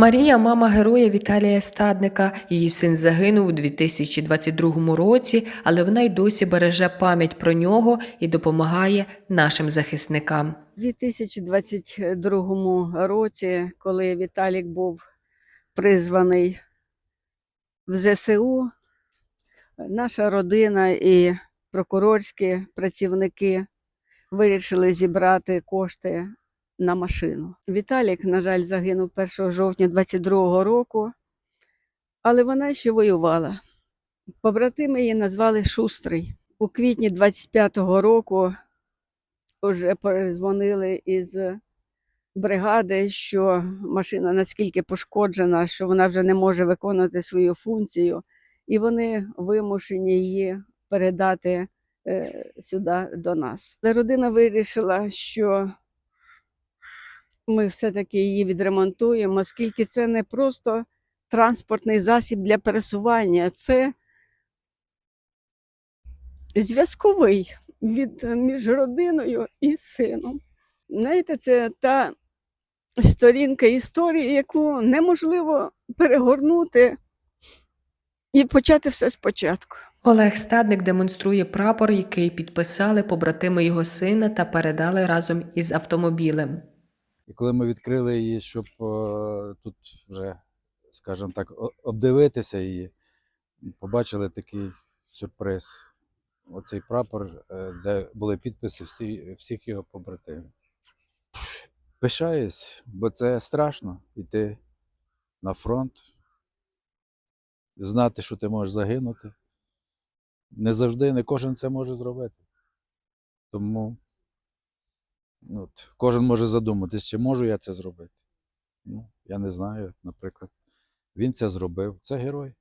Марія, мама героя Віталія Стадника. Її син загинув у 2022 році, але вона й досі береже пам'ять про нього і допомагає нашим захисникам. У 2022 році, коли Віталік був призваний в ЗСУ, наша родина і прокурорські працівники вирішили зібрати кошти на машину. Віталік, на жаль, загинув 1 жовтня 2022 року, але вона ще воювала. Побратими її назвали Шустрий. У квітні 25-го року вже перезвонили із бригади, що машина наскільки пошкоджена, що вона вже не може виконувати свою функцію, і вони вимушені її передати е, сюди до нас. Але родина вирішила, що ми все-таки її відремонтуємо, оскільки це не просто транспортний засіб для пересування, це зв'язковий від е, між родиною і сином. Знаєте, це та сторінка історії, яку неможливо перегорнути і почати все спочатку. Олег Стадник демонструє прапор, який підписали побратими його сина та передали разом із автомобілем. І коли ми відкрили її, щоб е, тут вже, скажімо так, обдивитися її, побачили такий сюрприз. Оцей прапор, е, де були підписи всі, всіх його побратимів. Пишаюсь, бо це страшно йти на фронт, знати, що ти можеш загинути. Не завжди, не кожен це може зробити. Тому От, кожен може задуматись, чи можу я це зробити. Ну, я не знаю, наприклад. Він це зробив. Це герой.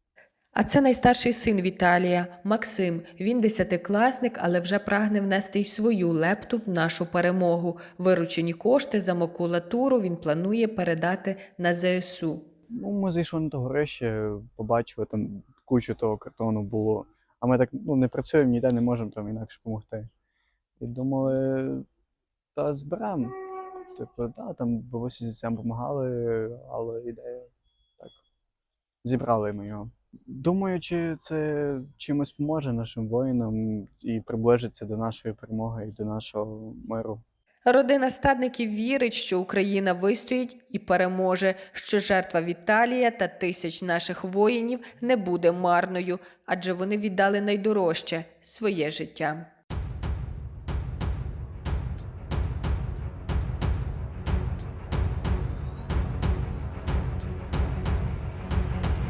А це найстарший син Віталія Максим. Він десятикласник, але вже прагне внести й свою лепту в нашу перемогу. Виручені кошти за макулатуру він планує передати на ЗСУ. Ну, ми зайшли на то горище, побачили там кучу того картону було. А ми так ну, не працюємо ніде, не можемо там інакше допомогти. І думали, та зберемо. Типу, да, там бабусі з дітям допомагали, але ідея так. Зібрали ми його. Думаю, чи це чимось поможе нашим воїнам і приближиться до нашої перемоги і до нашого миру. Родина стадників вірить, що Україна вистоїть і переможе, що жертва Віталія та тисяч наших воїнів не буде марною, адже вони віддали найдорожче своє життя.